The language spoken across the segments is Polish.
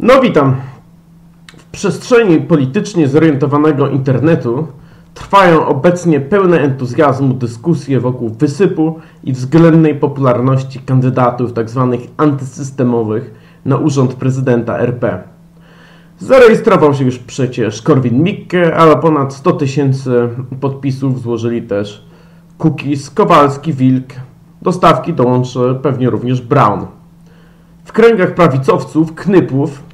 No witam. W przestrzeni politycznie zorientowanego internetu trwają obecnie pełne entuzjazmu dyskusje wokół wysypu i względnej popularności kandydatów tzw. antysystemowych na urząd prezydenta RP. Zarejestrował się już przecież Korwin-Mikke, ale ponad 100 tysięcy podpisów złożyli też Kukiz, Kowalski, Wilk. Do stawki dołączy pewnie również Brown. W kręgach prawicowców, knypów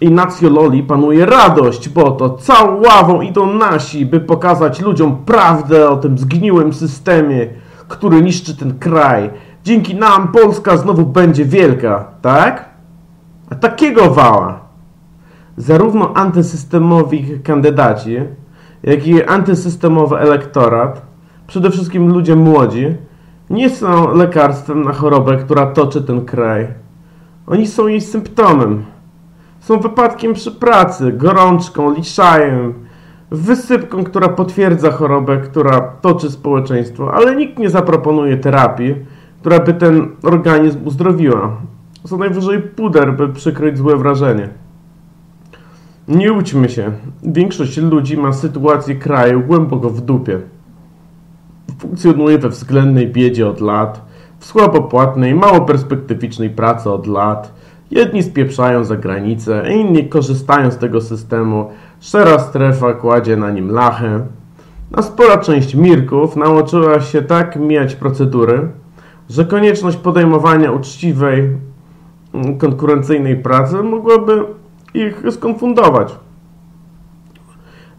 i nacjololi panuje radość, bo to całą ławą idą nasi, by pokazać ludziom prawdę o tym zgniłym systemie, który niszczy ten kraj. Dzięki nam Polska znowu będzie wielka, tak? A takiego wała. Zarówno antysystemowi kandydaci, jak i antysystemowy elektorat, przede wszystkim ludzie młodzi, nie są lekarstwem na chorobę, która toczy ten kraj. Oni są jej symptomem. Są wypadkiem przy pracy, gorączką, liszajem, wysypką, która potwierdza chorobę, która toczy społeczeństwo, ale nikt nie zaproponuje terapii, która by ten organizm uzdrowiła. Co najwyżej puder, by przykryć złe wrażenie. Nie łudźmy się. Większość ludzi ma sytuację kraju głęboko w dupie. Funkcjonuje we względnej biedzie od lat, w słabo płatnej, mało perspektywicznej pracy od lat. Jedni spieprzają za granicę, inni korzystają z tego systemu. Szera strefa kładzie na nim lachę. A spora część Mirków nauczyła się tak mijać procedury, że konieczność podejmowania uczciwej, konkurencyjnej pracy mogłaby ich skonfundować.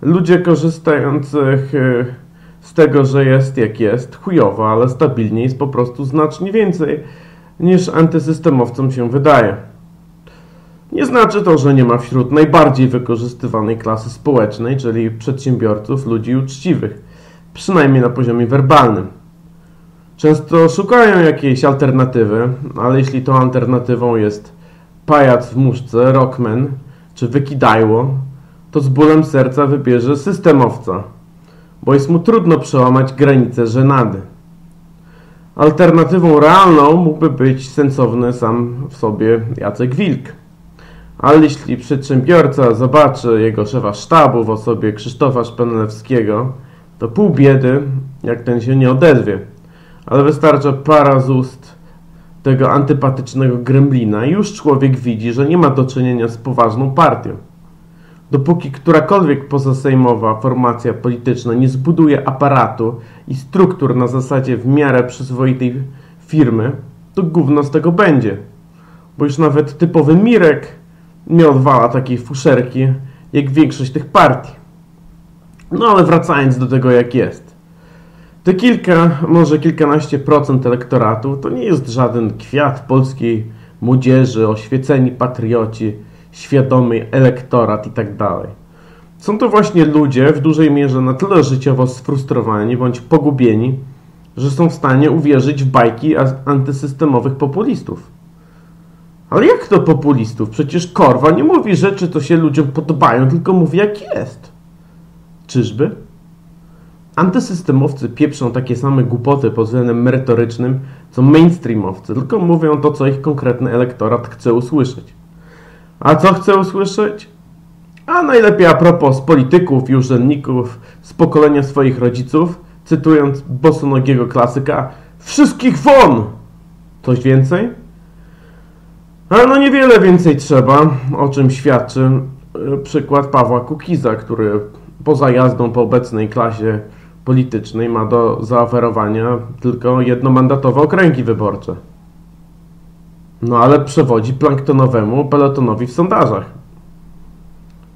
Ludzie korzystających e, z tego, że jest jak jest, chujowo, ale stabilnie jest po prostu znacznie więcej niż antysystemowcom się wydaje. Nie znaczy to, że nie ma wśród najbardziej wykorzystywanej klasy społecznej, czyli przedsiębiorców, ludzi uczciwych, przynajmniej na poziomie werbalnym. Często szukają jakiejś alternatywy, ale jeśli tą alternatywą jest pajac w muszce, rockman czy wykidajło, to z bólem serca wybierze systemowca, bo jest mu trudno przełamać granice żenady. Alternatywą realną mógłby być sensowny sam w sobie Jacek Wilk. Ale jeśli przedsiębiorca zobaczy jego szefa sztabu w osobie Krzysztofa Szpenelewskiego, to pół biedy, jak ten się nie odezwie. Ale wystarcza para z ust tego antypatycznego gremlina i już człowiek widzi, że nie ma do czynienia z poważną partią. Dopóki którakolwiek pozasejmowa formacja polityczna nie zbuduje aparatu i struktur na zasadzie w miarę przyzwoitej firmy, to gówno z tego będzie. Bo już nawet typowy Mirek nie odwala takiej fuszerki, jak większość tych partii. No ale wracając do tego, jak jest. Te kilka, może kilkanaście procent elektoratu to nie jest żaden kwiat polskiej młodzieży, oświeceni patrioci, świadomy elektorat i tak. Są to właśnie ludzie w dużej mierze na tyle życiowo sfrustrowani bądź pogubieni, że są w stanie uwierzyć w bajki antysystemowych populistów. Ale jak to populistów? Przecież Korwa nie mówi rzeczy, co się ludziom podobają, tylko mówi jak jest. Czyżby? Antysystemowcy pieprzą takie same głupoty pod względem merytorycznym, co mainstreamowcy, tylko mówią to, co ich konkretny elektorat chce usłyszeć. A co chce usłyszeć? A najlepiej a propos polityków i urzędników z pokolenia swoich rodziców, cytując bosonogiego klasyka, wszystkich won! Coś więcej? A no niewiele więcej trzeba, o czym świadczy e, przykład Pawła Kukiza, który poza jazdą po obecnej klasie politycznej ma do zaoferowania tylko jednomandatowe okręgi wyborcze. No ale przewodzi planktonowemu pelotonowi w sondażach.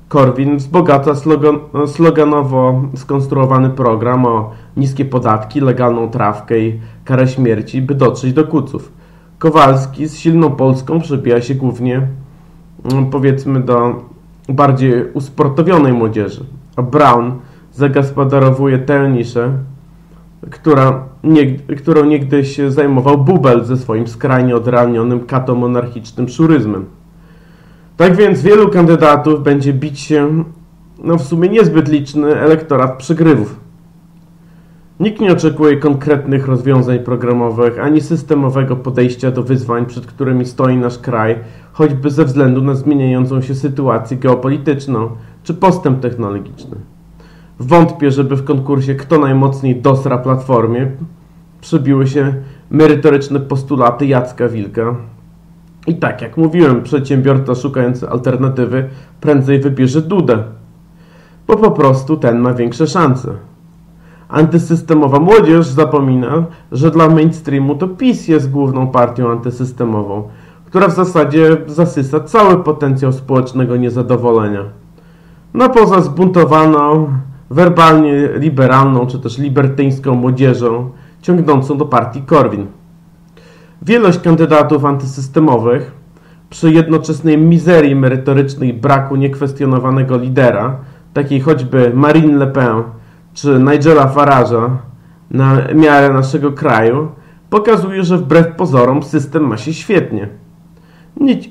Korwin wzbogaca slogan, sloganowo skonstruowany program o niskie podatki, legalną trawkę i karę śmierci, by dotrzeć do kuców. Kowalski z silną Polską przebija się głównie, mm, powiedzmy, do bardziej usportowionej młodzieży. A Brown zagospodarowuje tę niszę, która, którą niegdyś zajmował Bubel ze swoim skrajnie odrealnionym katomonarchicznym szuryzmem. Tak więc wielu kandydatów będzie bić się, no w sumie niezbyt liczny elektorat przegrywów. Nikt nie oczekuje konkretnych rozwiązań programowych ani systemowego podejścia do wyzwań, przed którymi stoi nasz kraj, choćby ze względu na zmieniającą się sytuację geopolityczną czy postęp technologiczny. Wątpię, żeby w konkursie kto najmocniej dosra platformie przebiły się merytoryczne postulaty Jacka Wilka. I tak jak mówiłem, przedsiębiorca szukający alternatywy prędzej wybierze Dudę, bo po prostu ten ma większe szanse. Antysystemowa młodzież zapomina, że dla mainstreamu to PiS jest główną partią antysystemową, która w zasadzie zasysa cały potencjał społecznego niezadowolenia. No poza zbuntowaną, werbalnie liberalną czy też libertyńską młodzieżą ciągnącą do partii Korwin. Wielość kandydatów antysystemowych przy jednoczesnej mizerii merytorycznej braku niekwestionowanego lidera, takiej choćby Marine Le Pen czy Nigela Farage'a na miarę naszego kraju, pokazuje, że wbrew pozorom system ma się świetnie.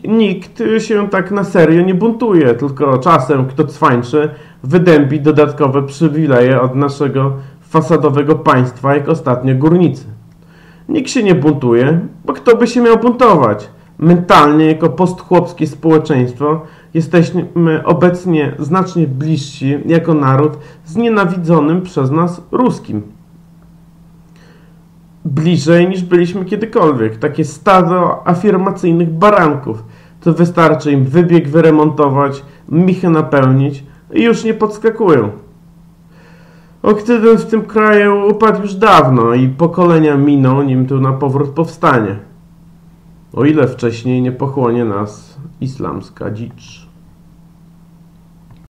Nikt, się tak na serio nie buntuje, tylko czasem kto cwańczy wydębi dodatkowe przywileje od naszego fasadowego państwa, jak ostatnio górnicy. Nikt się nie buntuje, bo kto by się miał buntować? Mentalnie, jako postchłopskie społeczeństwo, jesteśmy obecnie znacznie bliżsi jako naród znienawidzonym przez nas ruskim. Bliżej niż byliśmy kiedykolwiek. Takie stado afirmacyjnych baranków. To wystarczy im wybieg wyremontować, michy napełnić i już nie podskakują. Oktydent w tym kraju upadł już dawno i pokolenia miną, nim tu na powrót powstanie. O ile wcześniej nie pochłonie nas islamska dzicz.